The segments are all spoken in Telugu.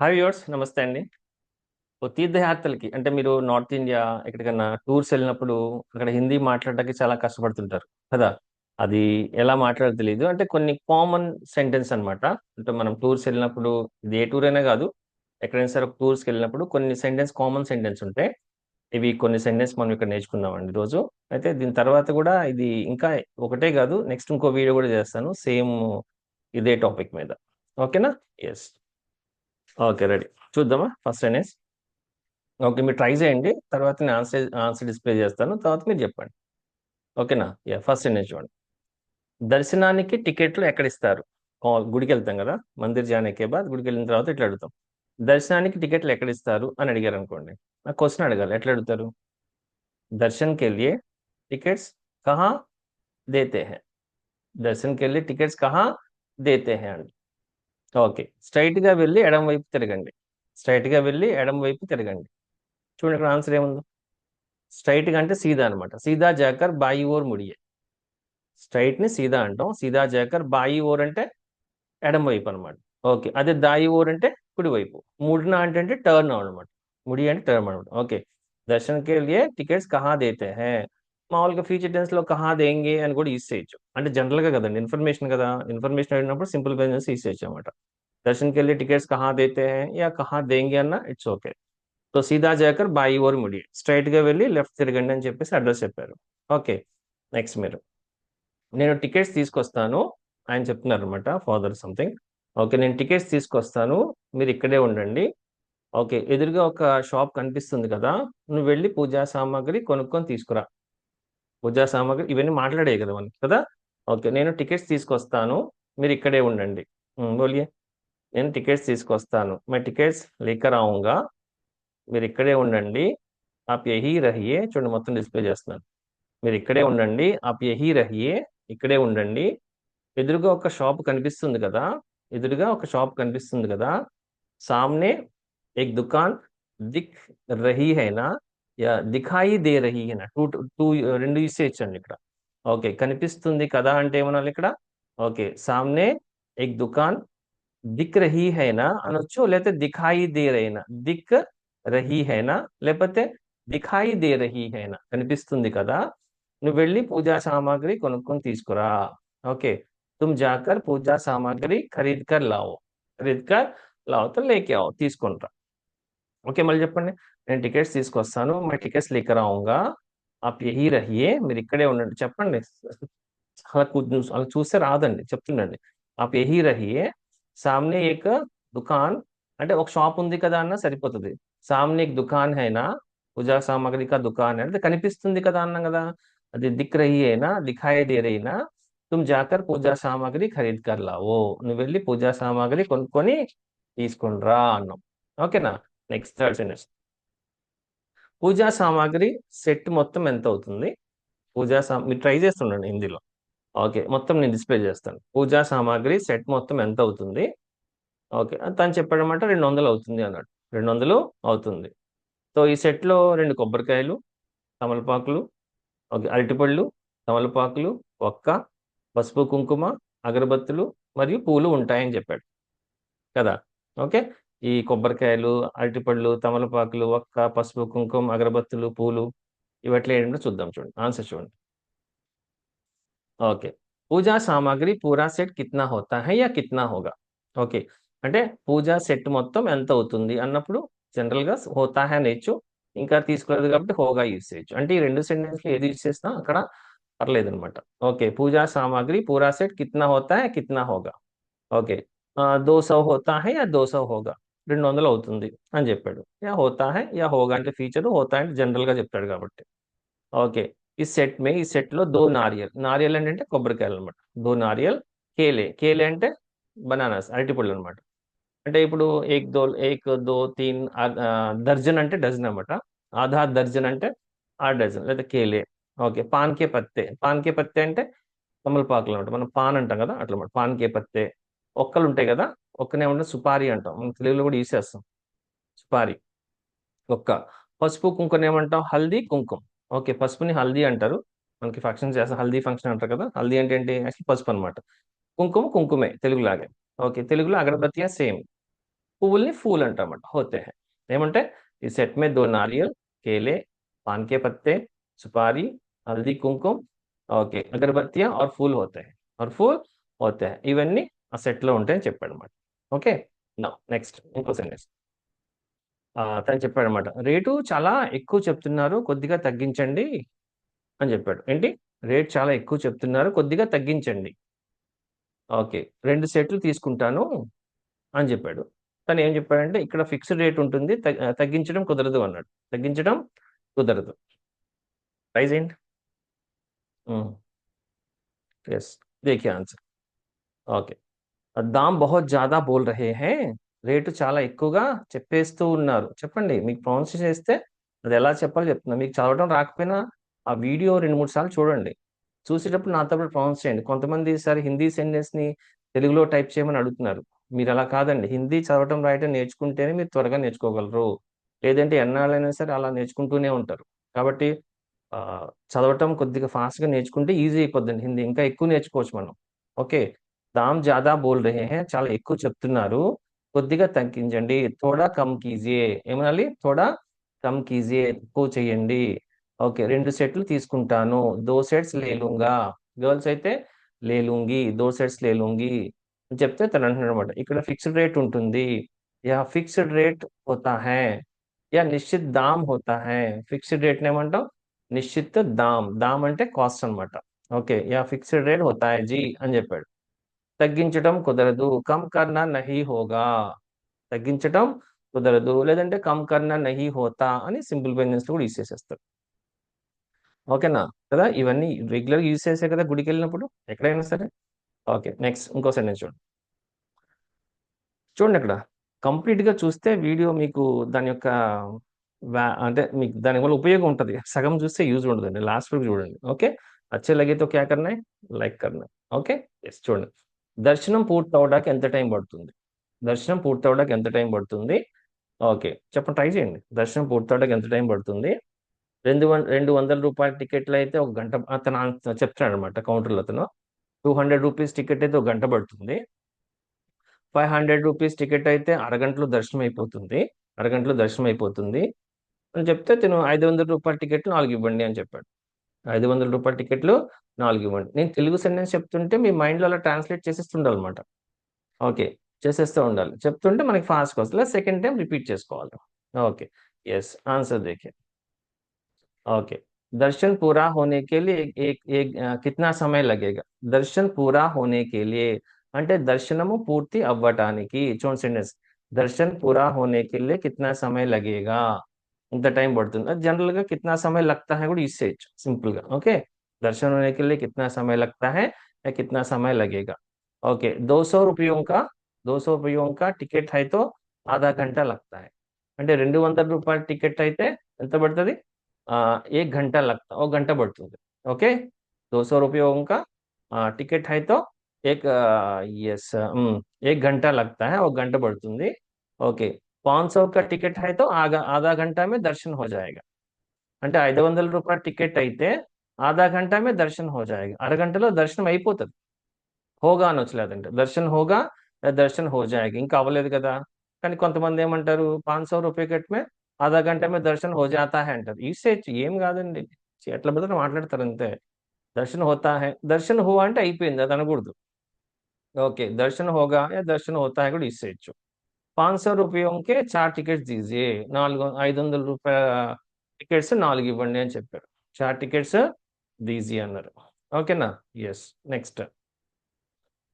హాయ్ వ్యూవర్స్ నమస్తే అండి. ఓ తీర్థయాత్రలకి అంటే మీరు నార్త్ ఇండియా ఎక్కడికన్నా టూర్స్ వెళ్ళినప్పుడు అక్కడ హిందీ మాట్లాడడానికి చాలా కష్టపడుతుంటారు కదా? అది ఎలా మాట్లాడో తెలియదు అంటే కొన్ని కామన్ సెంటెన్స్ అన్నమాట. అంటే మనం టూర్స్ వెళ్ళినప్పుడు ఇది ఏ టూర్ అయినా కాదు ఎక్కడైనా సరే ఒక టూర్స్కి వెళ్ళినప్పుడు కొన్ని సెంటెన్స్ కామన్ సెంటెన్స్ ఉంటాయి ఇవి కొన్ని సెంటెన్స్ మనం ఇక్కడ నేర్చుకుందామండి రోజు. అయితే దీని తర్వాత కూడా ఇది ఇంకా ఒకటే కాదు నెక్స్ట్ ఇంకో వీడియో కూడా చేస్తాను సేమ్ ఇదే టాపిక్ మీద. ఓకేనా ఎస్ ఓకే రెడీ. చూద్దామా? ఫస్ట్ అనేసి ఓకే మీరు ట్రై చేయండి. తర్వాత నేను ఆన్సర్ ఆన్సర్ డిస్ప్లే చేస్తాను. తర్వాత మీరు చెప్పండి. ఓకేనా? యా ఫస్ట్ సెంటెన్స్ చూడండి. దర్శనానికి టికెట్లు ఎక్కడ ఇస్తారు గుడికి వెళ్తాం కదా? మందిర్ జానకే బాద్ గుడికి వెళ్ళిన తర్వాత ఇట్లా అడుగుతాం? దర్శనానికి టికెట్లు ఎక్కడ ఇస్తారు అని అడిగారు అనుకోండి నా క్వశ్చన్ అడగాలి. ఎట్లా అడుగుతారు? దర్శన్కి వెళ్ళి టికెట్స్ కహా దేతే హే దర్శన్కి వెళ్ళి టికెట్స్ కహా దేతే హే అండి ఓకే. స్ట్రైట్గా వెళ్ళి ఎడం వైపు తిరగండి. స్ట్రైట్గా వెళ్ళి ఎడం వైపు తిరగండి. చూడండి ఇక్కడ ఆన్సర్ ఏముందో? స్ట్రైట్గా అంటే సీదా అనమాట సీదా జాకర్ బాయి ఓర్ ముడియే. స్ట్రైట్ని సీదా అంటాం. సీదా జాకర్ బాయి ఓర్ అంటే ఎడం వైపు అనమాట ఓకే. అదే దాయి ఓర్ అంటే కుడివైపు ముడిన అంటే అంటే టర్న్ అనమాట ముడి అంటే టర్న్ అనమాట ఓకే. దర్శన్ కే లియే టికెట్స్ కహా దేతే హే? మామూలుగా ఫ్యూచర్ టెన్స్లో కహా దేంగే అని కూడా యూస్ చేయొచ్చు. అంటే జనరల్గా కదండి ఇన్ఫర్మేషన్ కదా. ఇన్ఫర్మేషన్ అడిగినప్పుడు సింపుల్ బిజినెస్ యూస్ చేయొచ్చు అనమాట దర్శన్కి వెళ్ళి టికెట్స్ కహా దేతే యా కహా దేంగే అన్న ఇట్స్ ఓకే సో సీదా జాకర్ బాయి ఓర్ ముడి స్ట్రైట్గా వెళ్ళి లెఫ్ట్ తిరగండి అని చెప్పేసి అడ్రస్ చెప్పారు. ఓకే నెక్స్ట్ మీరు. నేను టికెట్స్ తీసుకొస్తాను ఆయన చెప్తున్నారు అనమాట ఫాదర్ సంథింగ్ ఓకే నేను టికెట్స్ తీసుకొస్తాను మీరు ఇక్కడే ఉండండి. ఓకే ఎదురుగా ఒక షాప్ కనిపిస్తుంది కదా నువ్వు వెళ్ళి పూజా సామాగ్రి కొనుక్కొని తీసుకురా. పూజా సామాగ్రి ఇవన్నీ మాట్లాడేవి కదా మనకి కదా? ఓకే నేను టికెట్స్ తీసుకొస్తాను మీరు ఇక్కడే ఉండండి. బోలియే. నేను టికెట్స్ తీసుకొస్తాను. మే టికెట్స్ లేక రావుగా మీరు ఇక్కడే ఉండండి. ఆప్ యహీ రహియే. చూడండి మొత్తం డిస్ప్లే చేస్తున్నాను. మీరు ఇక్కడే ఉండండి. ఆప్ యహీ రహియే. ఇక్కడే ఉండండి. ఎదురుగా ఒక షాప్ కనిపిస్తుంది కదా? ఎదురుగా ఒక షాప్ కనిపిస్తుంది కదా? సామ్నే ఎక్ దుకాన్ దిక్ రహీ హైనా. దిఖాయి దే రహి అన్న టూ టూ రెండు ఇచ్చేయండి ఇక్కడ. ఓకే కనిపిస్తుంది కదా అంటే ఏమనాలి ఇక్కడ? ఓకే సామ్నే ఎక్ దుకాన్ దిక్ రహీ హైనా అనొచ్చు లేకపోతే దిఖాయి దే రహీనా. దిక్ రహీ హైనా లేకపోతే దిఖాయి దే రహీ హైనా. కనిపిస్తుంది కదా? నువ్వు వెళ్ళి పూజా సామాగ్రి కొనుక్కొని తీసుకురా. ఓకే తుమ్ జాకర్ పూజా సామాగ్రి ఖరీద్ కర్ లావో. ఖరీద్ లావో తో లేకే ఆవు తీసుకుంటా ఓకే మళ్ళీ చెప్పండి. నేను టికెట్స్ తీసుకొస్తాను. मैं టికెట్స్ लेकर आऊंगा आप यही रहिए మీరు ఇక్కడే ఉండండి. చెప్పండి. అలా కూర్చు అలా చూస్తే రాదండి. చెప్తుండండి. ఆప్ యహీ రహియే సామ్నే ఏక దుకాన్ అంటే ఒక షాప్ ఉంది కదా అన్న సరిపోతుంది. సామ్నే ఏక దుకాన్ అయినా పూజా సామాగ్రి కా దుకాన్ అంటే కనిపిస్తుంది కదా అన్నాం కదా. అది దిక్ రహి అయినా దిఖాయి దే తుమ్ జాకర్ పూజా సామాగ్రి ఖరీద్ కర్ ఓ నువ్వు వెళ్ళి పూజా సామాగ్రి కొనుక్కొని తీసుకుని రా అన్నాం. ఓకేనా? నెక్స్ట్ థర్డ్ సెంటెన్స్ పూజా సామాగ్రి సెట్ మొత్తం ఎంత అవుతుంది? పూజా సా మీరు ట్రై చేస్తుండండి హిందీలో. ఓకే మొత్తం నేను డిస్ప్లే చేస్తాను. పూజా సామాగ్రి సెట్ మొత్తం ఎంత అవుతుంది? ఓకే తను చెప్పాడనమాట రెండు వందలు అవుతుంది అన్నాడు. రెండు వందలు అవుతుంది. సో ఈ సెట్లో రెండు కొబ్బరికాయలు తమలపాకులు ఓకే అరటిపళ్ళు తమలపాకులు ఒక్క పసుపు కుంకుమ అగరబత్తులు మరియు పూలు ఉంటాయని చెప్పాడు. కదా? ఓకే ఈ కొబ్బరికాయలు అరటిపళ్ళు తమలపాకులు ఒక్క పసుపు కుంకుమ అగరబత్తులు పూలు ఇవట్లా ఏంటో చూద్దాం చూడండి. ఆన్సర్ చూడండి. ఓకే పూజా సామాగ్రి పూరా సెట్ కిత్నా హోతా హై యా కిత్నా హోగా? ఓకే అంటే పూజా సెట్ మొత్తం ఎంత అవుతుంది అన్నప్పుడు జనరల్గా హోతా హై నేర్చు ఇంకా తీసుకోలేదు కాబట్టి హోగా యూస్ చేయొచ్చు. అంటే ఈ రెండు సెంటెన్స్లు ఏది యూస్ చేసినా అక్కడ పర్లేదు అనమాట ఓకే పూజా సామాగ్రి పూరా సెట్ కిత్నా హోతా హై కిత్నా హోగా? ఓకే ఆ, దో సౌ హోతా హై యా దో సౌ హోగా? రెండు వందలు అవుతుంది అని చెప్పాడు. యా హోతా హై యా హోగా అంటే ఫీచర్ హోతా అంటే జనరల్గా చెప్తాడు కాబట్టి. ఓకే ఈ సెట్ మే ఈ సెట్లో దో నారియల్. నారియల్ అంటే కొబ్బరికాయలు అనమాట దో నారియల్ కేలే. కేలే అంటే బనానాస్ అరటిపళ్ళు అనమాట అంటే ఇప్పుడు ఏక్ దో ఏక్ దో తీన్ ఆ- దర్జన్ అంటే డజన్ అనమాట ఆధా దర్జన్ అంటే ఆ డజన్ లేదా కేలే. ఓకే పాన్కే పత్తే. పాన్కే పత్తే అంటే తమలపాకులు అనమాట మనం పాన్ అంటాం కదా అట్లా అనమాట పత్తే. ఒక్కలు ఉంటాయి కదా ఒక్కనే ఉంటుంది సుపారి అంటాం. మనం తెలుగులో కూడా ఈసేస్తాం సుపారి. ఒక్క. పసుపు కుంకుమ ఏమంటాం? హల్దీ కుంకుమ. ఓకే పసుపుని హల్దీ అంటారు. మనకి ఫంక్షన్ చేస్తాం హల్దీ ఫంక్షన్ అంటారు కదా హల్దీ అంటే ఏంటి యాక్చువల్ పసుపు అనమాట కుంకుమ కుంకుమే తెలుగులాగే. ఓకే తెలుగులో అగరబత్తి సేమ్. పువ్వుల్ని ఫూల్ అంటామట హోతే. ఏమంటే? ఈ సెట్ మే దో నారియల్ కేలే పాన్కే పత్తే సుపారీ హల్దీ కుంకుమ ఓకే అగరబత్తి ఆర్ ఫూల్ హోతే. ఆర్ ఫూల్ హోతే. ఇవన్నీ ఆ సెట్లో ఉంటాయని చెప్పాడు అనమాట ఓకే. నా నెక్స్ట్ ఇంకో సెంటెన్స్. తను చెప్పాడు అనమాట రేటు చాలా ఎక్కువ చెప్తున్నారు కొద్దిగా తగ్గించండి అని చెప్పాడు. ఏంటి? రేట్ చాలా ఎక్కువ చెప్తున్నారు కొద్దిగా తగ్గించండి. ఓకే రెండు సెట్లు తీసుకుంటాను అని చెప్పాడు. తను ఏం చెప్పాడంటే ఇక్కడ ఫిక్స్డ్ రేట్ ఉంటుంది తగ్- తగ్గించడం కుదరదు అన్నాడు. తగ్గించడం కుదరదు. ప్రైజ్ ఏంటి? ఎస్ దేకే ఆన్సర్. ఓకే. దామ్ బహుత్ జాదా బోల్ రహే హే రేటు చాలా ఎక్కువగా చెప్పేస్తూ ఉన్నారు చెప్పండి మీకు ప్రొనౌన్స్ చేస్తే అది ఎలా చెప్పాలో చెప్తున్నా మీకు చదవడం రాకపోయినా ఆ వీడియో రెండు మూడు సార్లు చూడండి చూసేటప్పుడు నాతో పాటు ప్రొనౌన్స్ చేయండి కొంతమంది సరే హిందీ సెంటెన్స్ని తెలుగులో టైప్ చేయమని అడుగుతున్నారు। మీరు అలా కాదండి హిందీ చదవటం రాయటం నేర్చుకుంటేనే మీరు త్వరగా నేర్చుకోగలరు। లేదంటే ఎన్నాళ్ళైనా సరే అలా నేర్చుకుంటూనే ఉంటారు। కాబట్టి చదవటం కొద్దిగా ఫాస్ట్గా నేర్చుకుంటే ఈజీ అయిపోద్దండి హిందీ. ఇంకా ఎక్కువ నేర్చుకోవచ్చు మనం। ఓకే దామ్ జాదా బోల్ రహే హే చాలా ఎక్కువ చెప్తున్నారు. కొద్దిగా తగ్గించండి. థోడా కమ్ కీజియే. ఏమనాలి? థోడా కమ్ కీజియే. తక్కువ చేయండి ఓకే రెండు సెట్లు తీసుకుంటాను. దో సెట్స్ లేలుంగా గర్ల్స్ అయితే లేలుంగి దో సెట్స్ లేలుంగి అని చెప్తే తను అంటున్నాడు అనమాట ఇక్కడ ఫిక్స్డ్ రేట్ ఉంటుంది. యా ఫిక్స్డ్ రేట్ హోతా హే. యా నిశ్చిత్ దామ్ హోతా హే. ఫిక్స్డ్ రేట్ ఏమంటాం నిశ్చిత్ దామ్. దామ్ అంటే కాస్ట్ అన్నమాట. ఓకే యా ఫిక్స్డ్ రేట్ హోతా జీ అని చెప్పాడు. తగ్గించటం కుదరదు. కమ్ కర్ణ నహి హోగా. తగ్గించటం కుదరదు. లేదంటే కమ్ కర్ణ నహి హోతా అని సింపుల్ పెంజెన్స్ కూడా యూస్ చేసేస్తారు. ఓకేనా? కదా? ఇవన్నీ రెగ్యులర్ యూజ్ చేసే కదా గుడికి వెళ్ళినప్పుడు ఎక్కడైనా సరే. ఓకే నెక్స్ట్ ఇంకో సెంటెన్స్ చూడండి చూడండి అక్కడ. కంప్లీట్గా చూస్తే వీడియో మీకు దాని యొక్క వ్యా- అంటే మీకు దాని వల్ల ఉపయోగం ఉంటుంది. సగం చూస్తే యూజ్ ఉండదండి. లాస్ట్ వరకు చూడండి. ఓకే? అచ్చే లగే తో క్యా కర్నా లైక్ కర్నా ఓకే? ఎస్ చూడండి. దర్శనం పూర్తి అవడానికి ఎంత టైం పడుతుంది? దర్శనం పూర్తి అవడానికి ఎంత టైం పడుతుంది? ఓకే చెప్పండి ట్రై చేయండి. దర్శనం పూర్తి అవడానికి ఎంత టైం పడుతుంది? రెండు వం రెండు వందల రూపాయల టికెట్లు అయితే ఒక గంట అతను చెప్తున్నాడు అనమాట కౌంటర్లో అతను. టూ హండ్రెడ్ రూపీస్ టికెట్ అయితే ఒక గంట పడుతుంది. ఫైవ్ హండ్రెడ్ రూపీస్ టికెట్ అయితే అరగంటలో దర్శనం అయిపోతుంది. అరగంటలో దర్శనం అయిపోతుంది. అని చెప్తే తను ఐదు వందల రూపాయల టికెట్లు నాలుగు ఇవ్వండి అని చెప్పాడు. ఐదు వందల రూపాయల టికెట్లు నాలుగు ఇవ్వండి. నేను తెలుగు సెంటెన్స్ చెప్తుంటే మీ మైండ్లో అలా ట్రాన్స్లేట్ చేసేస్తుండాలన్నమాట. ఓకే చేసేస్తూ ఉండాలి. చెప్తుంటే మనకి ఫాస్ట్ వస్తుంది. సెకండ్ టైం రిపీట్ చేసుకోవాలి. ఓకే ఎస్ ఆన్సర్ దేకే ఓకే దర్శన్ పూరా होने के लिए एक, एक, దర్శన్ పూరా హోనే కేలియే అంటే దర్శనము పూర్తి అవ్వటానికి చూడండి సెంటెన్స్. దర్శన్ పూరా హోనే కేలియే కిత్నా సమయ లగేగా. ఇంత టైం పడుతుంది జనరల్ గా కిतना समय लगता है కూడా యూసేజ్ సింపుల్ గా ఓకే दर्शन होने के लिए कितना समय लगता है या कितना समय लगेगा ओके दो सौ रुपयों का दो सौ रुपयों का टिకెట్ అయితే ఆధా గంట लगता है అంటే రెండు వందల రూపాయల టికెట్ అయితే ఎంత పడుతుంది ఏ గంట లగ్తా ఓ గంట పడుతుంది ఓకే దో సో రూపయోం కా టికెట్ హై తో ఏక్ ఎస్ ఏక్ గంట లగ్తా హై ఓ గంట పడుతుంది ఓకే पाँच सौ का टिकट है तो आधा आधा घंटा में दर्शन हो जाएगा అంటే ఐదు వందల రూపాయల టికెట్ అయితే ఆధా గంట మే దర్శన్ హో జాయేగా అరగంటలో దర్శనం అయిపోతుంది హోగా అనొచ్చు లేదంటే దర్శన్ హోగా या దర్శన్ హో జాయేగా ఇంకా అవ్వలేదు కదా కానీ కొంతమంది ఏమంటారు పాంచ్ సో రూపాయ టికెట్ మే ఆధా గంట మే దర్శన్ హో జాతా హై అంటారు ఈసేచ్చు ఏం కాదండి ఎట్లా బదులు మాట్లాడతారు అంతే దర్శన్ హోతా హై దర్శన్ హువా అంటే అయిపోయింది అది అనకూడదు ఓకే దర్శన్ హోగా యా దర్శన్ హోతా హై కూడా ఇచ్చేయచ్చు పాంచ్ సో రూపాయకే చార్ టికెట్స్ దీజియే నాలుగు ఐదు వందల రూపాయల టికెట్స్ నాలుగు ఇవ్వండి అని చెప్పారు. చార్ టికెట్స్ దీజీ అన్నారు. ఓకేనా? Yes next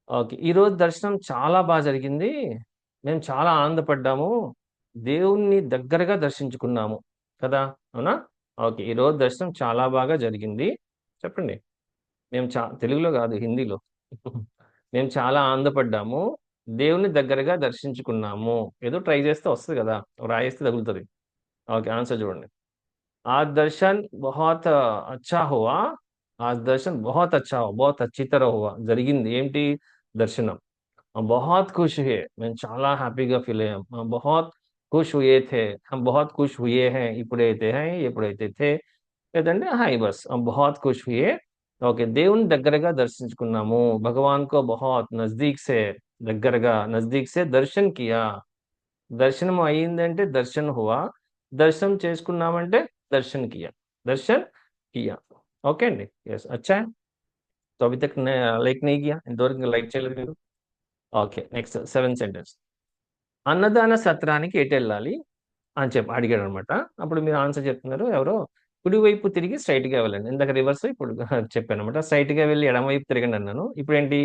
okay. ఈరోజు దర్శనం చాలా బాగా జరిగింది. మేము చాలా ఆనందపడ్డాము. దేవుణ్ణి దగ్గరగా దర్శించుకున్నాము. కదా? అవునా? ఓకే. ఈరోజు దర్శనం చాలా బాగా జరిగింది. చెప్పండి. మేము చా తెలుగులో కాదు హిందీలో. మేము చాలా ఆనందపడ్డాము. దేవుని దగ్గరగా దర్శించుకున్నాము. ఏదో ట్రై చేస్తే వస్తుంది కదా. రాయేస్తే తగులుతుంది. ఓకే ఆన్సర్ చూడండి. ఆ దర్శన్ బహుత్ అచ్చా హువా ఆ దర్శన్ బహుత్ అచ్చా హువా బహుత్ అచ్చి తర హువా జరిగింది ఏంటి? దర్శనం. బహుత్ ఖుష్ హే మేము చాలా హ్యాపీగా ఫీల్ అయ్యాం. బహుత్ ఖుష్ హుయే థే బహుత్ ఖుష్ హుయే హే ఇప్పుడైతే హై ఎప్పుడైతే థే లేదంటే హై బస్. బహుత్ ఖుష్ హుయే ఓకే దేవుని దగ్గరగా దర్శించుకున్నాము. భగవాన్ కో బహుత్ నజదీక్ సే దగ్గరగా नजदीक से दर्शन किया దర్శనం అయ్యిందంటే దర్శన్ హువా దర్శనం చేసుకున్నామంటే దర్శన్ కియా దర్శన్ కియా ఓకే అండి ఎస్ అచ్చా तो अभी तक लाइक नहीं किया ఇంతవరకు లైక్ చేయలేదు మీరు ఓకే నెక్స్ట్ సెవెన్ సెంటెన్స్ అన్నదాన సత్రానికి ఎటు వెళ్ళాలి అని చెప్పి అడిగాడు అనమాట అప్పుడు మీరు ఆన్సర్ చెప్తున్నారు ఎవరో కుడివైపు తిరిగి straight గా వెళ్ళండి ఇందాక రివర్స్ ఇప్పుడు చెప్పాను అనమాట Straight గా వెళ్ళి ఎడమవైపు తిరగండి అన్నాను ఇప్పుడు ఏంటి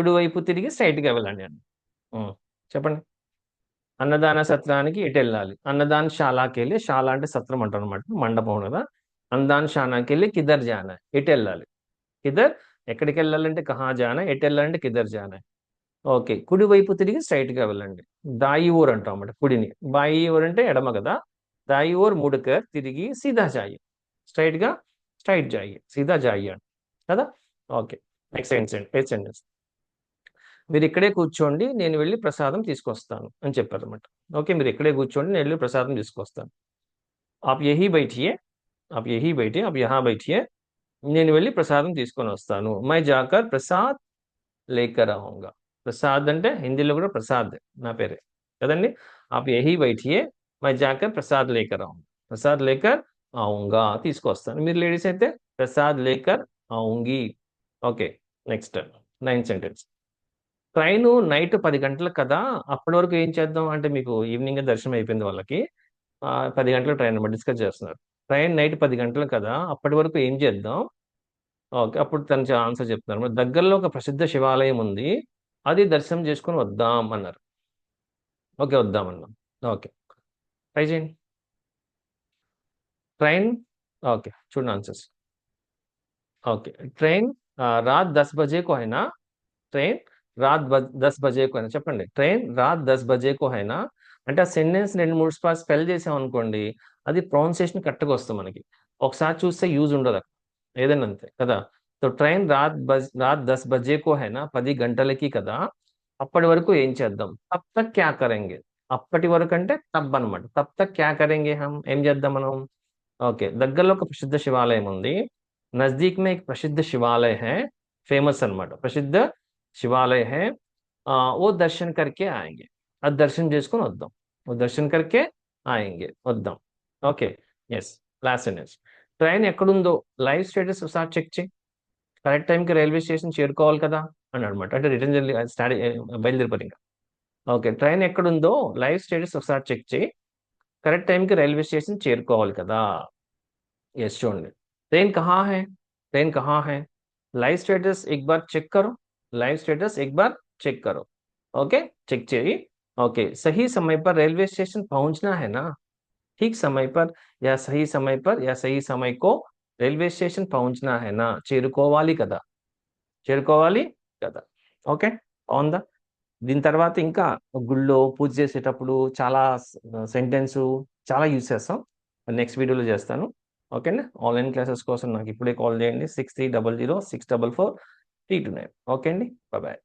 కుడివైపు తిరిగి straight గా వెళ్ళండి ఉం, చెప్పండి. అన్నదాన సత్రానికి ఎటు వెళ్ళాలి. అన్నదాన శాలాకి వెళ్ళి శాల అంటే సత్రం అంటారు అనమాట మండపం కదా. అన్నదాన శాలాకి వెళ్ళి కిదర్ జానా ఎటు వెళ్ళాలి. కిదర్ ఎక్కడికి వెళ్ళాలంటే కహా జానా ఎటు వెళ్ళాలంటే కిదర్ జానా. ఓకే కుడి వైపు తిరిగి straight గా వెళ్ళండి. దాయి ఊర్ అంటాం అన్నమాట కుడిని. బాయి ఊర్ అంటే ఎడమ కదా. దాయి ఊర్ ముడకర్ తిరిగి సీదా జాయి. స్ట్రైట్గా స్ట్రైట్ జాయి. సీదా జాయి అంట కదా. Okay next sentence eighth sentence మీరు ఇక్కడే కూర్చోండి నేను వెళ్ళి ప్రసాదం తీసుకొస్తాను అని చెప్పారు అనమాట ఓకే మీరు ఇక్కడే కూర్చోండి నేను వెళ్ళి ప్రసాదం తీసుకొస్తాను. ఆప్ ఎహి బయటియే ఆప్ ఎహి బయటే ఆప్ యహా బయటియే నేను వెళ్ళి ప్రసాదం తీసుకొని వస్తాను. మై జాకర్ ప్రసాద్ లేకరావుగా ప్రసాద్ అంటే హిందీలో కూడా ప్రసాద్ నా పేరే. కదండి? ఆప్ యహీ బయటియే మై జాకర్ ప్రసాద్ లేకరావు ప్రసాద్ లేకర్ ఆవుంగా తీసుకొస్తాను. మీరు లేడీస్ అయితే ప్రసాద్ లేకర్ అవుంగి okay next nine sentence. Train night పది గంటలకు కదా అప్పటి వరకు ఏం చేద్దాం? అంటే మీకు ఈవినింగ్ దర్శనం అయిపోయింది వాళ్ళకి. పది గంటల ట్రైన్ అన్నమాట డిస్కస్ చేస్తున్నారు. ట్రైన్ నైట్ పది గంటలు కదా అప్పటి వరకు ఏం చేద్దాం? ఓకే అప్పుడు తను ఆన్సర్ చెప్తున్నారు. మరి దగ్గరలో ఒక ప్రసిద్ధ శివాలయం ఉంది. అది దర్శనం చేసుకొని వద్దాం అన్నారు. ఓకే వద్దాం అన్నాం. ఓకే. ట్రై చేయండి. ట్రైన్ ఓకే చూడండి ఆన్సర్స్. ఓకే ట్రైన్ రాత్ దస్ బజే కో ట్రైన్ బ- దస్ బజే కో హైనా చెప్పండి ట్రైన్ రాత్ దస్ బజే కో హైనా అంటే ఆ సెంటెన్స్ రెండు మూడు స్పాట్ స్పెల్ చేసాం అనుకోండి అది ప్రొనౌన్సియేషన్ కరెక్ట్గా వస్తుంది మనకి ఒకసారి చూస్తే యూజ్ ఉండదు అక్కడ ఏదైనా అంతే కదా సో ట్రైన్ రాత్ బజ్ రాత్ దస్ బజే కో హైనా పది గంటలకి కదా అప్పటి వరకు ఏం చేద్దాం తబ్ తక్ క్యా కరెంగే అప్పటి వరకు అంటే తబ్ అనమాట తబ్ తక్ క్యా కరెంగే హం ఏం చేద్దాం మనం ఓకే దగ్గరలో ఒక ప్రసిద్ధ శివాలయం ఉంది నజదీక్ మే एक प्रसिद्ध शिवालय है फेमस అన్నమాట ప్రసిద్ధ శివాలయ है ఆ, ఓ దర్శన్ కర్కే ఆయంగే అది దర్శనం చేసుకొని వద్దాం ఓ దర్శన్ కర్కే ఆయంగే వద్దాం okay yes last sentence train ఎక్కడుందో లైవ్ స్టేటస్ ఒకసారి చెక్ చేయి కరెక్ట్ టైంకి రైల్వే స్టేషన్ చేరుకోవాలి కదా అని అనమాట అంటే రిటర్న్ జర్నీ స్టార్ట్ బయలుదేరిపోయి ఇంకా ఓకే ట్రైన్ ఎక్కడుందో లైవ్ స్టేటస్ ఒకసారి చెక్ చేయి కరెక్ట్ టైంకి రైల్వే స్టేషన్ చేరుకోవాలి కదా यस చూడండి ट्रेन कहाँ है ट्रेन कहाँ है लाइव स्टेटस एक बार चेक करो లైవ్ స్టేటస్ એક બાર ચેક करो। ओके? चेक चाहिए? ओके सही समय पर रेलवे स्टेशन पहुंचना है ना? ठीक समय पर या सही समय पर या सही समय को रेलवे स्टेशन पहुंचना है ना? చేరుకోవాలి కదా చేరుకోవాలి కదా ఓకే ఆన్ ద దీని తర్వాత ఇంకా గుళ్ళో పూజ చేసేటప్పుడు చాలా సెంటెన్స్ చాలా యూజ్ చేస్తాం. నెక్స్ట్ వీడియోలో చేస్తాను. ఓకేనా? ఆన్లైన్ క్లాసెస్ కోసం నాకు ఇప్పుడే కాల్ చేయండి. Six three double zero six double four three two nine okay అండి. బాయ్